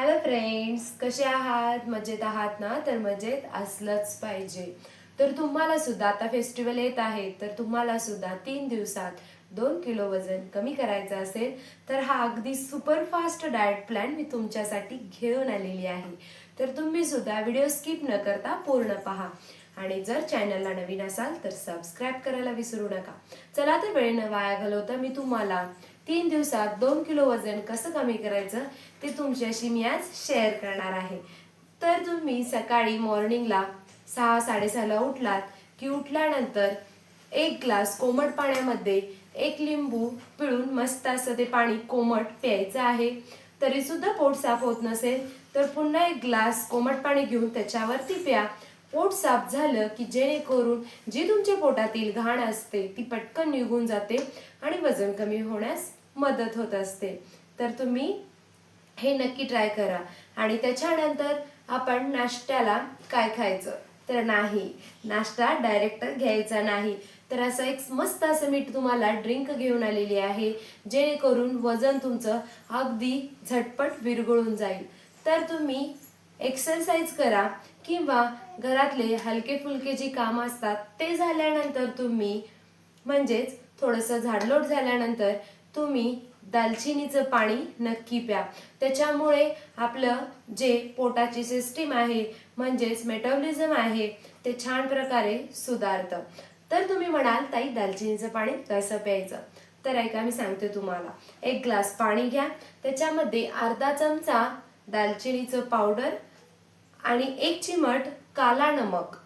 Hello friends कसे आहात? मजेत आहात ना? तर मजेत असलंच पाहिजे. तर तुम्हाला सुद्धा आता फेस्टिवल येत आहे. तर तुम्हाला सुद्धा तीन दिवसात दोन किलो वजन कमी करायचं असेल तर हा अगदी सुपरफास्ट डाएट प्लॅन मी तुमच्यासाठी घेऊन आलेली आहे. तर तुम्ही सुद्धा व्हिडिओ स्किप न करता पूर्ण पहा. आणि जर चॅनलला नवीन असाल तर सबस्क्राईब करायला विसरू नका. चला तर वेळ न वाया घालवता मी तुम्हाला तीन दिवसात दोन किलो वजन कसं कमी करायचं ते तुमच्याशी मी आज शेअर करणार आहे. तर तुम्ही सकाळी मॉर्निंगला सहा साडेसहाला उठलात की उठल्यानंतर एक ग्लास कोमट पाण्यामध्ये एक लिंबू पिळून मस्त असं ते पाणी कोमट प्यायचं आहे. तरीसुद्धा पोट साफ होत नसेल तर पुन्हा एक ग्लास कोमट पाणी घेऊन त्याच्यावरती प्या. पोट साफ झालं की जेणेकरून जी तुमच्या पोटातील घाण असते ती पटकन निघून जाते आणि वजन कमी होण्यास मदत होत असते. तर तुम्ही हे नक्की ट्राय करा. आणि त्याच्यानंतर आपण नाश्त्याला काय खायचं? तर नाही. नाश्ता डायरेक्ट घ्यायचा नाही. तर असं एक मस्त असं मी तुम्हाला ड्रिंक घेऊन आलेली आहे जेणेकरून वजन तुमचं अगदी झटपट विरघळून जाईल. तर तुम्ही एक्सरसाइज करा किंवा घरातले हलके फुलके जी कामं असतात ते झाल्यानंतर तुम्ही म्हणजेच थोडंसं झाडलोट झाल्यानंतर तुम्ही दालचिनीचं पाणी नक्की प्या. त्याच्यामुळे आपलं जे पोटाची सिस्टीम आहे म्हणजेच मेटाबॉलिझम आहे ते छान प्रकारे सुधारतं. तर तुम्ही म्हणाल ताई दालचिनीचं पाणी कसं प्यायचं? तर ऐका मी सांगते तुम्हाला. एक ग्लास पाणी घ्या. त्याच्यामध्ये अर्धा चमचा दालचिनीचं पावडर आणि एक चिमट काला नमक.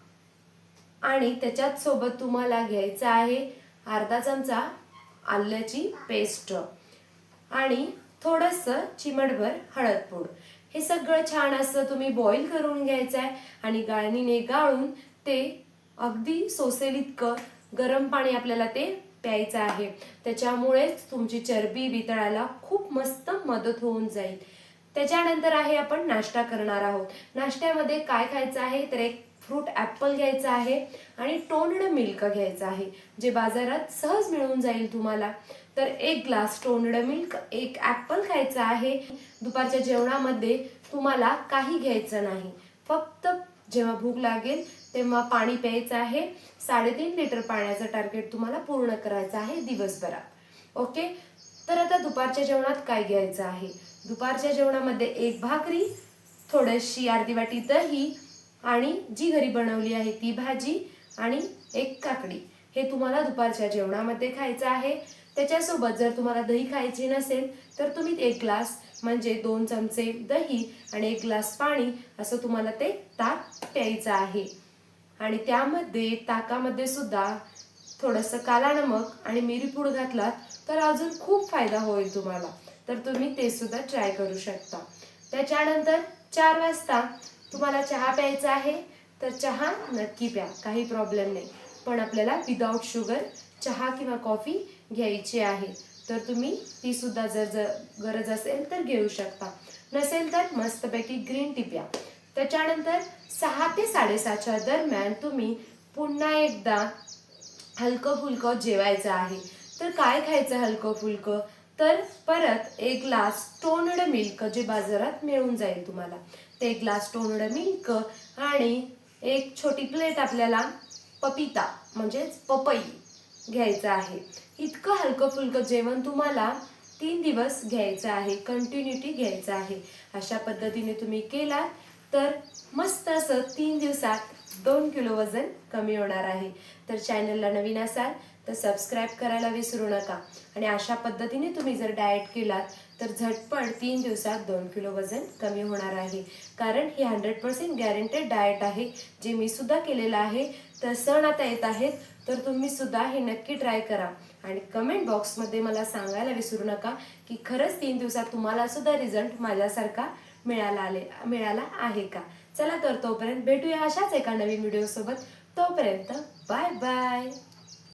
आणि त्याच्यात सोबत तुम्हाला घ्यायचं आहे अर्धा चमचा आल्याची पेस्ट. आणि थोडंसं चिमटभर हळद पूड. हे सगळं छान असं तुम्ही बॉईल करून घ्यायचं आहे आणि गाळणीने गाळून ते अगदी सोसेल इतकं गरम पाणी आपल्याला ते प्यायचं आहे. त्याच्यामुळेच तुमची चरबी वितळायला खूप मस्त मदत होऊन जाईल. त्याच्यानंतर आहे आपण नाश्ता करणार आहोत. नाश्त्यामध्ये काय खायचं आहे? तर एक फ्रूट ॲपल घ्यायचा आहे आणि टोन्ड मिल्क घ्यायचं आहे जे बाजारात सहज मिळून जाईल तुम्हाला. तर एक ग्लास टोन्ड मिल्क एक ॲपल खायचं आहे. दुपारच्या जेवणामध्ये तुम्हाला काही घ्यायचं नाही. फक्त जेव्हा भूक लागेल तेव्हा पाणी प्यायचं आहे. साडेतीन लिटर पाण्याचं टार्गेट तुम्हाला पूर्ण करायचं आहे दिवसभरात. ओके? तर आता दुपारच्या जेवणात काय घ्यायचं आहे? दुपारच्या जेवणामध्ये एक भाकरी थोडीशी अर्धी वाटी दही आणि जी घरी बनवली आहे ती भाजी आणि एक काकडी. हे तुम्हाला दुपारच्या जेवणामध्ये खायचं आहे. त्याच्यासोबत जर तुम्हाला दही खायची नसेल तर तुम्ही एक ग्लास म्हणजे दोन चमचे दही आणि एक ग्लास पाणी असं तुम्हाला ते ताक प्यायचं आहे. आणि त्यामध्ये ताकामध्ये सुद्धा थोडंसं काला नमक आणि मिरीपूड घातलात तर अजून खूप फायदा होईल तुम्हाला. तर तुम्ही ते सुद्धा ट्राय करू शकता. त्याच्यानंतर चार वाजता तुम्हाला चहा प्यायचा आहे तर चहा नक्की प्या काही प्रॉब्लेम नाही. पण आपल्याला विदाऊट शुगर चहा किंवा कॉफी घ्यायची आहे. तर तुम्ही तीसुद्धा जर जर गरज असेल तर घेऊ शकता. नसेल तर मस्तपैकी ग्रीन टी प्या. त्याच्यानंतर सहा ते साडेसातच्या दरम्यान तुम्ही पुन्हा एकदा हलकं फुलकं जेवायचं आहे. तर काय खायचं हलकं फुलकं तर परत एक ग्लास टोनड मिल्क जे बाजारात मिळून जाईल तुम्हाला. ते एक ग्लास टोनड मिल्क आणि एक छोटी प्लेट आपल्याला पपिता म्हणजेच पपई घ्यायचं आहे. इतकं हलकं फुलकं जेवण तुम्हाला तीन दिवस घ्यायचं आहे कंटिन्युटी घ्यायचं आहे. अशा पद्धतीने तुम्ही केलात तर मस्त असं तीन दिवसात दोन किलो वजन कमी होणार आहे. तर चॅनलला नवीन असाल तर सबस्क्राईब करायला विसरू नका. आणि अशा पद्धतीने तुम्ही जर डाएट केलात तर झटपट तीन दिवसात दोन किलो वजन कमी होणार आहे. कारण हे हंड्रेड पर्सेंट गॅरंटेड डाएट आहे. जे मी सुद्धा केलेलं आहे तर सण आता येत आहेत तर तुम्ही सुद्धा हे नक्की ट्राय करा. आणि कमेंट बॉक्समध्ये मला सांगायला विसरू नका की खरंच तीन दिवसात तुम्हाला सुद्धा रिझल्ट माझ्यासारखा मिळाला आले मिळाला आहे का? चला तर तोपर्यंत भेटूया अशाच एका नवीन व्हिडिओसोबत तोपर्यंत बाय बाय